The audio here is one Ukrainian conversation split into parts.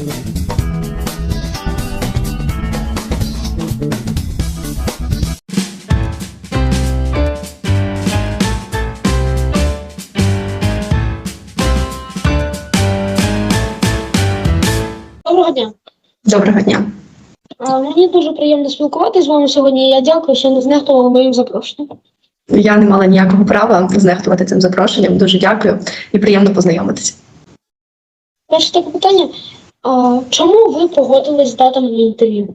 Доброго дня. Доброго дня. Мені дуже приємно спілкуватися з вами сьогодні. Я дякую, що не знехтували моїм запрошенням. Я не мала ніякого права знехтувати цим запрошенням. Дуже дякую і приємно познайомитися. Перше таке питання. А, чому ви погодились дати мені інтерв'ю?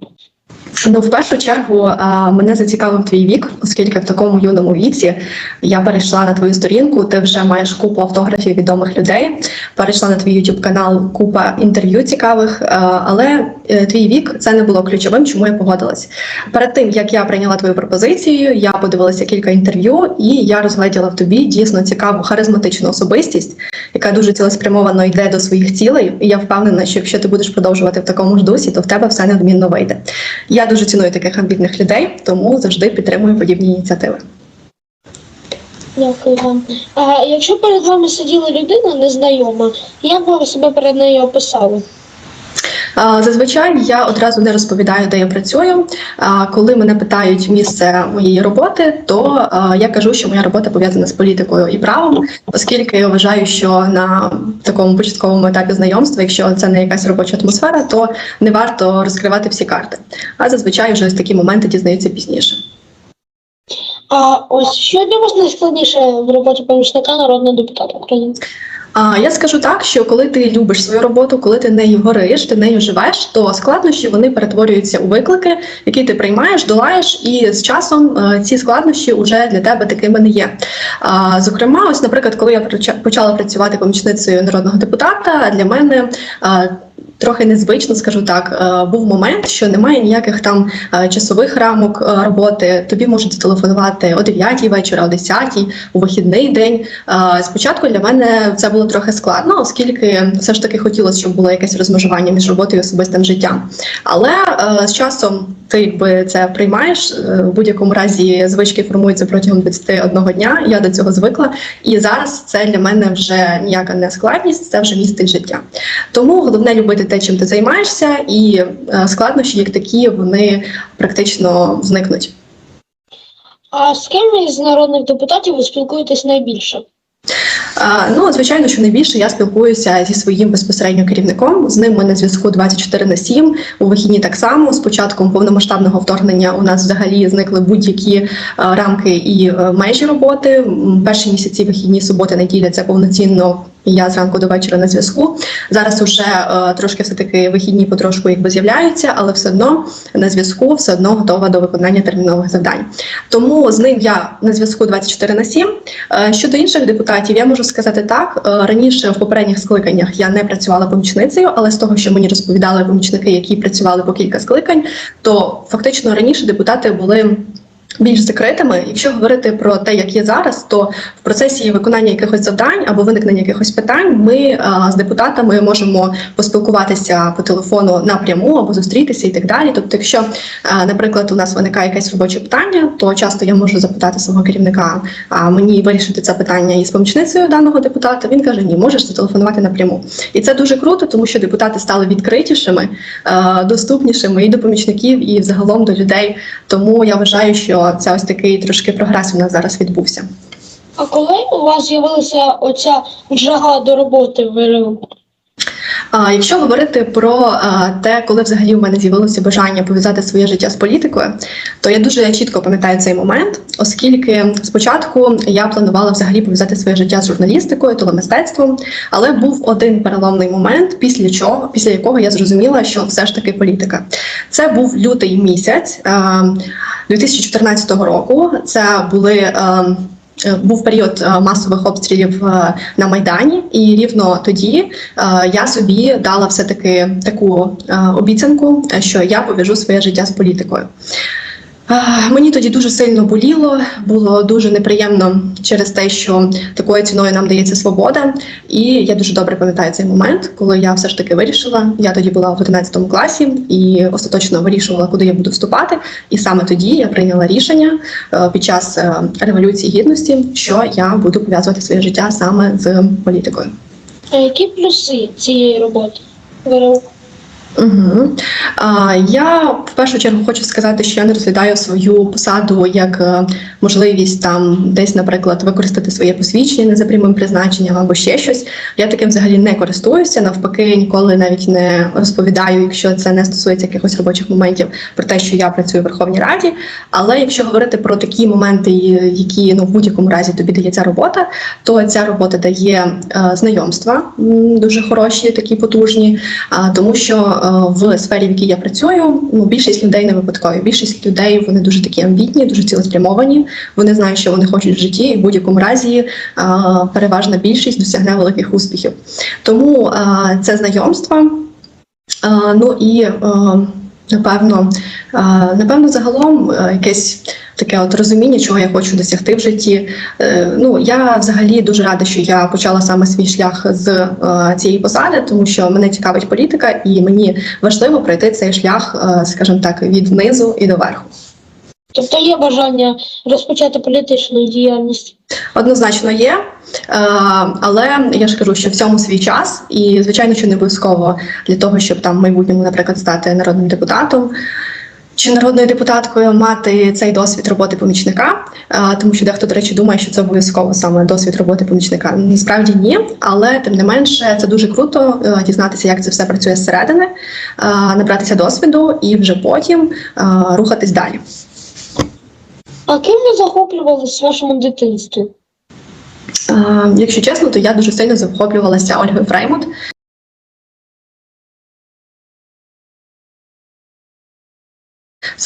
Ну, в першу чергу мене зацікавив твій вік, оскільки в такому юному віці я перейшла на твою сторінку. Ти вже маєш купу автографів відомих людей. Перейшла на твій youtube канал, купа інтерв'ю цікавих. але е, твій вік це не було ключовим, чому я погодилась. Перед тим як я прийняла твою пропозицію, я подивилася кілька інтерв'ю, і я розгляділа в тобі дійсно цікаву харизматичну особистість, яка дуже цілеспрямовано йде до своїх цілей. І я впевнена, що якщо ти будеш продовжувати в такому ж дусі, то в тебе все неодмінно вийде. Я дуже ціную таких амбітних людей, тому завжди підтримую подібні ініціативи. Дякую вам. А якщо перед вами сиділа людина незнайома, як би ви себе перед нею описали? Зазвичай я одразу не розповідаю, де я працюю. Коли мене питають місце моєї роботи, то я кажу, що моя робота пов'язана з політикою і правом, оскільки я вважаю, що на такому початковому етапі знайомства, якщо це не якась робоча атмосфера, то не варто розкривати всі карти. А зазвичай вже такі моменти дізнаються пізніше. А ось що для вас найскладніше в роботі помічника народного депутата України? А я скажу так, що коли ти любиш свою роботу, коли ти нею гориш, ти нею живеш, то складнощі вони перетворюються у виклики, які ти приймаєш, долаєш, і з часом е, ці складнощі вже для тебе такими не є. А, Зокрема, ось, наприклад, коли я почала працювати помічницею народного депутата, для мене. Трохи незвично, скажу так, е, був момент, що немає ніяких там е, часових рамок е, роботи. Тобі можуть зателефонувати о 9 вечора, о 10, у вихідний день. Спочатку для мене це було трохи складно, оскільки все ж таки хотілося, щоб було якесь розмежування між роботою і особистим життям. Але з часом ти якби це приймаєш. Е, В будь-якому разі звички формуються протягом 21 дня. Я до цього звикла, і зараз це для мене вже ніяка не складність, це вже мій стиль життя. Тому головне любити те, чим ти займаєшся, і е, складнощі, як такі, вони практично зникнуть. А з ким із народних депутатів ви спілкуєтесь найбільше? Ну, звичайно, що найбільше я спілкуюся зі своїм безпосередньо керівником. З ним ми на зв'язку 24 на 7, у вихідні так само. З початком повномасштабного вторгнення у нас взагалі зникли будь-які е, рамки і е, межі роботи. Перші місяці вихідні суботи, неділя це повноцінно. Я зранку до вечора на зв'язку. Зараз уже е, трошки все таки вихідні потрошку якби з'являються, але все одно на зв'язку, все одно готова до виконання термінових завдань. Тому з ним я на зв'язку 24 на 7. Е, Щодо інших депутатів, я можу сказати так. е, Раніше в попередніх скликаннях я не працювала помічницею, але з того, що мені розповідали помічники, які працювали по кілька скликань, то фактично раніше депутати були. Більш закритими, якщо говорити про те, як є зараз, то в процесі виконання якихось завдань або виникнення якихось питань, ми е, з депутатами можемо поспілкуватися по телефону напряму або зустрітися і так далі. Тобто, якщо, е, наприклад, у нас виникає якесь робоче питання, то часто я можу запитати свого керівника, а мені вирішити це питання із помічницею даного депутата. Він каже: Ні, можеш зателефонувати напряму. І це дуже круто, тому що депутати стали відкритішими, е, доступнішими і до помічників, і взагалом до людей. Тому я вважаю, що це ось такий трошки прогрес у нас зараз відбувся. А коли у вас з'явилася оця жага до роботи в? А якщо говорити про те, коли взагалі в мене з'явилося бажання пов'язати своє життя з політикою, то я дуже чітко пам'ятаю цей момент, оскільки спочатку я планувала взагалі пов'язати своє життя з журналістикою, телемистецтвом, але був один переломний момент, після чого, після якого я зрозуміла, що все ж таки політика. Це був лютий місяць 2014 року. Це були. Е, Був період е, масових обстрілів е, на майдані, і рівно тоді я собі дала все таки таку обіцянку, що я пов'яжу своє життя з політикою. Мені тоді дуже сильно боліло, було дуже неприємно через те, що такою ціною нам дається свобода. І я дуже добре пам'ятаю цей момент, коли я все ж таки вирішила. Я тоді була в 11 класі і остаточно вирішувала, куди я буду вступати. І саме тоді я прийняла рішення е, під час е, революції гідності, що я буду пов'язувати своє життя саме з політикою. А які плюси цієї роботи? Угу. А, я в першу чергу хочу сказати, що я не розглядаю свою посаду як е, можливість там десь, наприклад, використати своє посвідчення не за прямим призначенням або ще щось. Я таким взагалі не користуюся. Навпаки, ніколи навіть не розповідаю, якщо це не стосується якихось робочих моментів, про те, що я працюю в Верховній Раді. Але якщо говорити про такі моменти, які ну в будь-якому разі тобі дає ця робота, то ця робота дає е, знайомства дуже хороші, такі потужні. А, тому що е, в сфері, в якій я працюю, ну більшість людей не випадкові. Більшість людей вони дуже такі амбітні, дуже цілеспрямовані. Вони знають, що вони хочуть в житті, і в будь-якому разі е, переважна більшість досягне великих успіхів. Тому е, це знайомства. Е, ну і е, напевно, напевно, загалом е, якесь таке от розуміння, чого я хочу досягти в житті. Е, Ну я взагалі дуже рада, що я почала саме свій шлях з е, цієї посади, тому що мене цікавить політика, і мені важливо пройти цей шлях, скажімо так, від низу і до верху. Тобто є бажання розпочати політичну діяльність. Однозначно є, але я ж кажу, що в цьому свій час, і звичайно, що не обов'язково для того, щоб там в майбутньому, наприклад, стати народним депутатом. Чи народною депутаткою мати цей досвід роботи помічника, Е, тому що дехто, до речі, думає, що це обов'язково саме досвід роботи помічника. Насправді ні, але тим не менше це дуже круто е, дізнатися, як це все працює зсередини, е, набратися досвіду і вже потім е, рухатись далі. А ким ви захоплювалися в вашому дитинстві? Якщо чесно, то я дуже сильно захоплювалася Ольгою Фреймут.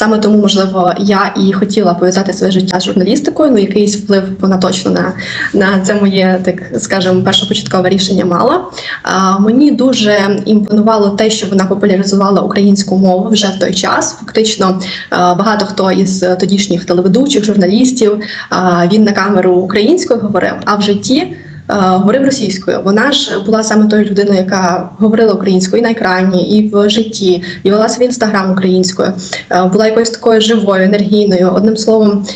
Саме тому, можливо, я і хотіла пов'язати своє життя з журналістикою. Ну, якийсь вплив вона точно на, на це моє, так скажемо, першопочаткове рішення мала. А, мені дуже імпонувало те, що вона популяризувала українську мову вже в той час. Фактично, багато хто із тодішніх телеведучих, журналістів він на камеру українською говорив, а в житті говорив російською. Вона ж була саме тою людиною, яка говорила українською і на екрані, і в житті, і вела свій інстаграм українською. Була якоюсь такою живою, енергійною. Одним словом,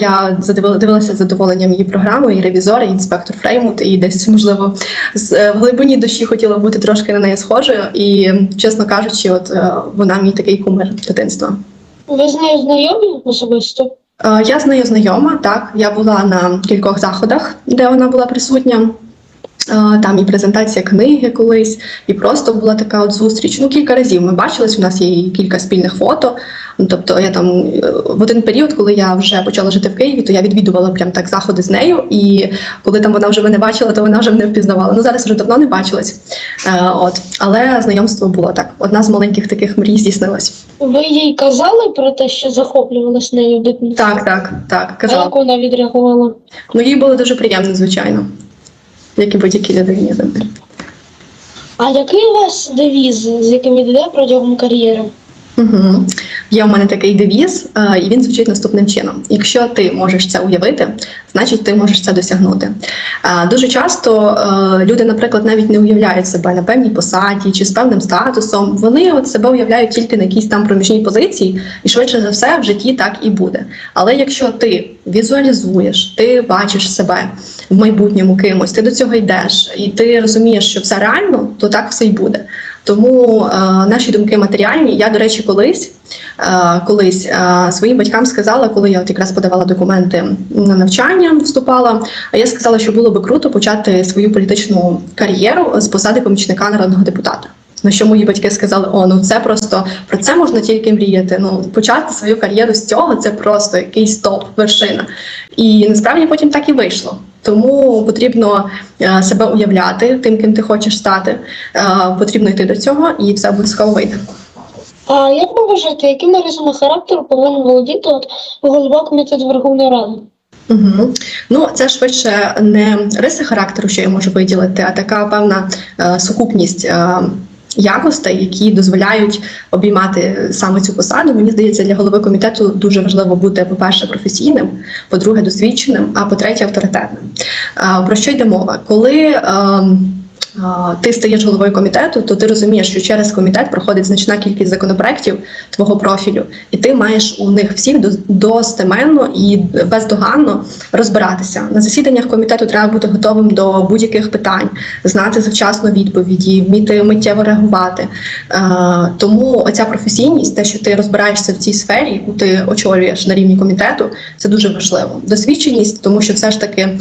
я дивилася з задоволенням її програми, і ревізор, і інспектор Фреймут, і десь можливо е, в глибині душі хотіла бути трошки на неї схожою. І чесно кажучи, от е, вона мій такий кумир дитинства. Ви з нею знайомі особисто? Е, Я з нею знайома, так. Я була на кількох заходах, де вона була присутня. Е, Там і презентація книги колись, і просто була така от зустріч. Ну, кілька разів ми бачились. У нас є кілька спільних фото. Ну, тобто, я там е, в один період, коли я вже почала жити в Києві, то я відвідувала прям так заходи з нею. І коли там вона вже мене бачила, то вона вже мене впізнавала. Ну зараз вже давно не бачилась. Е, От, але знайомство було так. Одна з маленьких таких мрій здійснилась. Ви їй казали про те, що захоплювалися нею в дитинстві? Так, так, так. А Казала. як вона відреагувала? Ну, їй було дуже приємно, звичайно. Як і будь-якій людині. А який у вас девіз, з яким йде протягом кар'єри? Угу. Є у мене такий девіз, е, і він звучить наступним чином: якщо ти можеш це уявити, значить ти можеш це досягнути. Е, Дуже часто е, люди, наприклад, навіть не уявляють себе на певній посаді чи з певним статусом. Вони от себе уявляють тільки на якійсь там проміжній позиції, і швидше за все в житті так і буде. Але якщо ти візуалізуєш, ти бачиш себе в майбутньому кимось, ти до цього йдеш, і ти розумієш, що все реально, то так все й буде. Тому е, наші думки матеріальні. Я, до речі, колись, е, колись е, своїм батькам сказала, коли я от якраз подавала документи на навчання, вступала. А я сказала, що було би круто почати свою політичну кар'єру з посади помічника народного депутата. На що мої батьки сказали: о, ну це просто про це можна тільки мріяти. Ну почати свою кар'єру з цього це просто якийсь топ, вершина. І насправді потім так і вийшло. Тому потрібно е, себе уявляти тим, ким ти хочеш стати. Е, потрібно йти до цього, і все обов'язково вийде. А як ви вважаєте, якими рисами характеру повинен володіти от голова комітету Верховної Ради? Угу. Ну, це швидше не риси характеру, що я можу виділити, а така певна е, сукупність. Е, Якостей, які дозволяють обіймати саме цю посаду, мені здається, для голови комітету дуже важливо бути, по-перше, професійним, по-друге, досвідченим, а по-третє, авторитетним. Про що йде мова? Коли е, а, ти стаєш головою комітету, то ти розумієш, що через комітет проходить значна кількість законопроєктів твого профілю, і ти маєш у них всіх до- достеменно і бездоганно розбиратися. На засіданнях комітету треба бути готовим до будь-яких питань, знати завчасно відповіді, вміти миттєво реагувати. Тому оця професійність, те, що ти розбираєшся в цій сфері, яку ти очолюєш на рівні комітету, це дуже важливо. Досвідченість, тому що все ж таки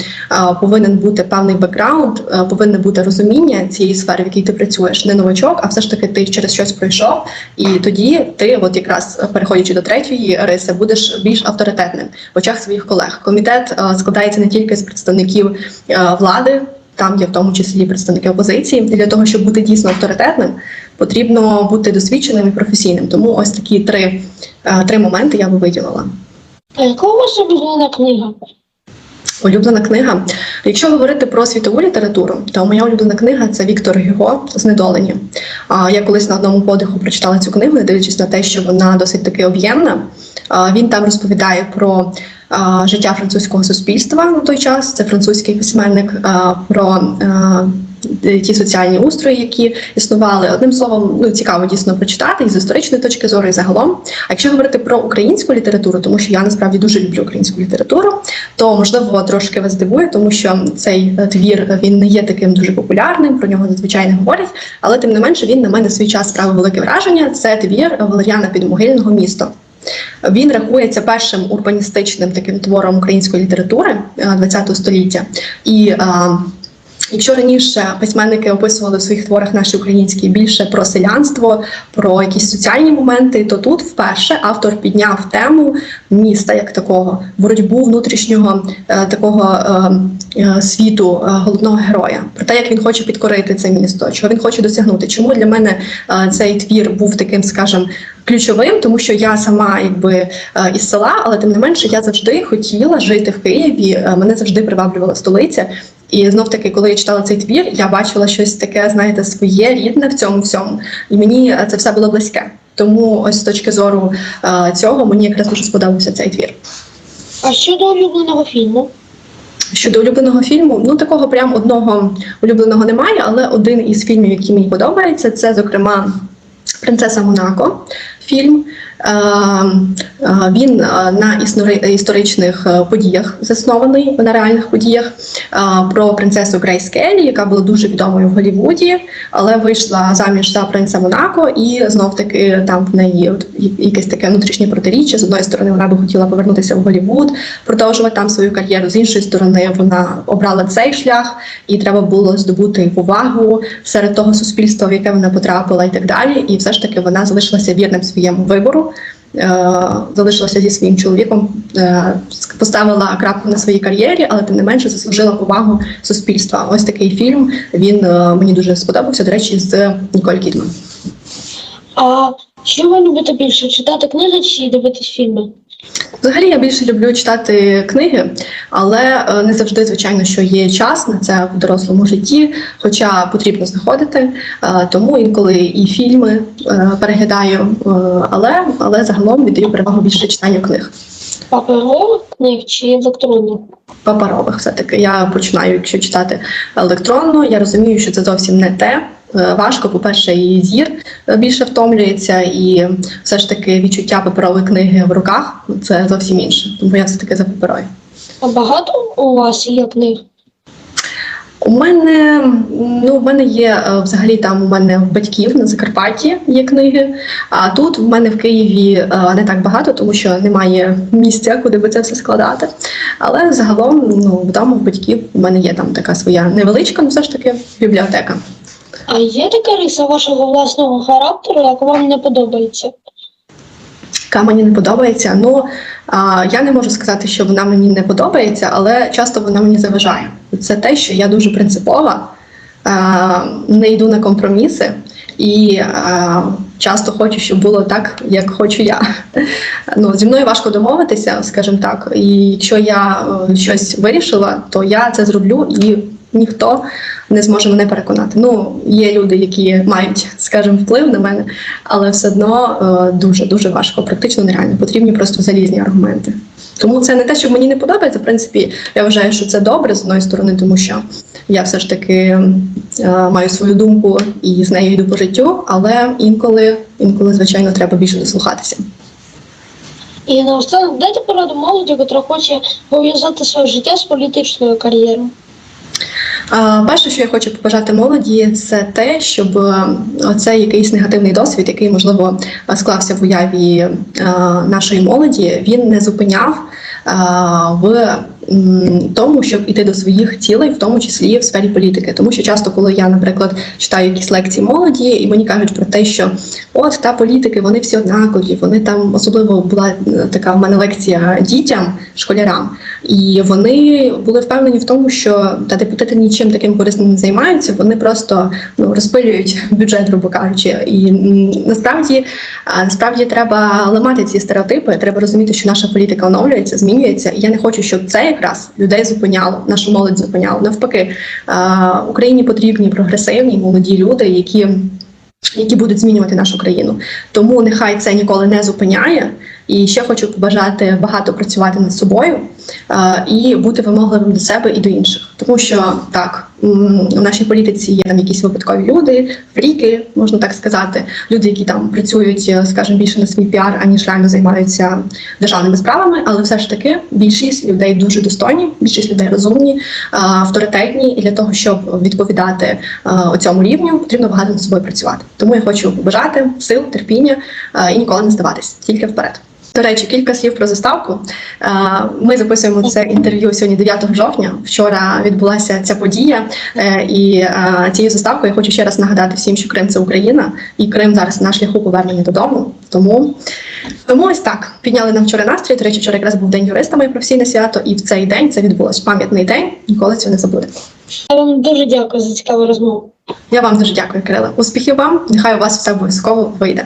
повинен бути певний бекграунд, повинне бути розуміння цієї сфери, в якій ти працюєш, не новачок, а все ж таки ти через щось пройшов, і тоді ти, от якраз переходячи до третьої риси, будеш більш авторитетним в очах своїх колег. Комітет е, складається не тільки з представників е, влади. Там є в тому числі представники опозиції. І для того, щоб бути дійсно авторитетним, потрібно бути досвідченим і професійним. Тому ось такі три, е, три моменти я би виділила. А у вас книга? Улюблена книга. Якщо говорити про світову літературу, то моя улюблена книга це Віктор Гюго «Знедолені». А я колись на одному подиху прочитала цю книгу, дивлячись на те, що вона досить таки об'ємна. Він там розповідає про життя французького суспільства на той час. Це французький письменник про ті соціальні устрої, які існували. Одним словом, ну цікаво дійсно прочитати і з історичної точки зору, і загалом. А якщо говорити про українську літературу, тому що я насправді дуже люблю українську літературу, то можливо трошки вас здивує, тому що цей е, твір е, він не є таким дуже популярним, про нього зазвичай не говорять, але тим не менше він на мене свій час справив велике враження. Це твір Валеріана Підмогильного місто. Він рахується першим урбаністичним таким твором української літератури ХХ століття. І е, Якщо раніше письменники описували в своїх творах наші українські більше про селянство, про якісь соціальні моменти, то тут вперше автор підняв тему міста як такого, боротьбу внутрішнього е, такого е, е, світу е, головного героя, про те, як він хоче підкорити це місто, чого він хоче досягнути. Чому для мене е, цей твір був таким, скажем, ключовим, тому що я сама якби е, із села, але тим не менше я завжди хотіла жити в Києві. е, Мене завжди приваблювала столиця. І знов таки, коли я читала цей твір, я бачила щось таке, знаєте, своє рідне в цьому всьому, і мені е, це все було близьке. Тому ось з точки зору е, цього мені якраз дуже сподобався цей твір. А щодо улюбленого фільму? Щодо улюбленого фільму, ну такого прям одного улюбленого немає, але один із фільмів, який мені подобається, це зокрема Принцеса Монако. Фільм. Е, е, Він е, на історичних е, подіях заснований на реальних подіях про принцесу Грейс Келлі, яка була дуже відомою в Голлівуді, але вийшла заміж за принца Монако, і знов таки там в неї якесь таке внутрішнє протиріччя. З одної сторони, вона би хотіла повернутися в Голлівуд, продовжувати там свою кар'єру. З іншої сторони, вона обрала цей шлях, і треба було здобути повагу серед того суспільства, в яке вона потрапила, і так далі. І все ж таки вона залишилася вірним своєму вибору. Е, Залишилася зі своїм чоловіком, е, поставила крапку на своїй кар'єрі, але тим не менше заслужила повагу суспільства. Ось такий фільм. Він е, мені дуже сподобався. До речі, з Ніколь Кідман. А що ви любите більше читати книги чи дивитись фільми? Взагалі я більше люблю читати книги, але е, не завжди, звичайно, що є час на це в дорослому житті, хоча потрібно знаходити. Е, Тому інколи і фільми е, переглядаю, але, але загалом віддаю перевагу більше читанню книг. Паперових книг чи електронних? Паперових все-таки я починаю, якщо читати електронно, я розумію, що це зовсім не те. Е, Важко, по-перше, і зір е, більше втомлюється, і все ж таки відчуття паперової книги в руках це зовсім інше. Тому я все таки за паперові. А багато у вас є книг? У мене ну в мене є е, взагалі там у мене в батьків на Закарпатті є книги. А тут в мене в Києві не так багато, тому що немає місця, куди би це все складати. Але загалом ну вдома в батьків у мене є там така своя невеличка, ну все ж таки бібліотека. А є така риса вашого власного характеру, як вам не подобається? яка мені не подобається. Ну а, я не можу сказати, що вона мені не подобається, але часто вона мені заважає. Це те, що я дуже принципова, а, не йду на компроміси і а, часто хочу, щоб було так, як хочу я. Ну, зі мною важко домовитися, скажімо так. І якщо я е, щось вирішила, то я це зроблю і. Ніхто не зможе мене переконати. Ну, є люди, які мають, скажімо, вплив на мене, але все одно е, дуже дуже важко, практично нереально. Потрібні просто залізні аргументи. Тому це не те, що мені не подобається. В принципі, я вважаю, що це добре з одної сторони, тому що Я все ж таки е, маю свою думку і з нею йду по життю, але інколи, інколи, звичайно, треба більше дослухатися. І наостанок дайте пораду молоді, яка хоче пов'язати своє життя з політичною кар'єрою. Перше, що я хочу побажати молоді, це те, щоб цей оцей якийсь негативний досвід, який можливо е, склався в уяві е, нашої молоді, він не зупиняв е, в тому, щоб іти до своїх цілей, в тому числі в сфері політики. Тому що часто, коли я, наприклад, читаю якісь лекції молоді, і мені кажуть про те, що от та політики, вони всі однакові, вони там особливо була е, така в мене лекція дітям, школярам. І вони були впевнені в тому, що та депутати нічим таким корисним не займаються. Вони просто ну розпилюють бюджет, грубо кажучи. І насправді, насправді треба ламати ці стереотипи. Треба розуміти, що наша політика оновлюється, змінюється. І я не хочу, щоб це якраз людей зупиняло, нашу молодь зупиняло. Навпаки, Україні потрібні прогресивні молоді люди, які. Які будуть змінювати нашу країну, тому нехай це ніколи не зупиняє. І ще хочу побажати багато працювати над собою і бути вимогливим до себе і до інших, тому що так у нашій політиці є там якісь випадкові люди, фріки, можна так сказати, люди, які там працюють, е, скажімо, більше на свій піар, аніж реально займаються державними справами. Але все ж таки більшість людей дуже достойні, більшість людей розумні, е, авторитетні, і для того, щоб відповідати е, цьому рівню, потрібно багато над собою працювати. Тому я хочу побажати сил, терпіння і ніколи не здаватись, тільки вперед. До речі, кілька слів про заставку. Е, Ми записуємо це інтерв'ю сьогодні 9 жовтня. Вчора відбулася ця подія, Е, і е, цією заставкою я хочу ще раз нагадати всім, що Крим це Україна, і Крим зараз на шляху повернення додому. Тому, тому ось так підняли нам вчора настрій. До речі, вчора якраз був день юриста, моє професійне свято, і в цей день це відбулось пам'ятний день. Ніколи цього не забуде. Я вам дуже дякую за цікаву розмову. Я вам дуже дякую, Кириле. Успіхів вам! Нехай у вас все обов'язково вийде.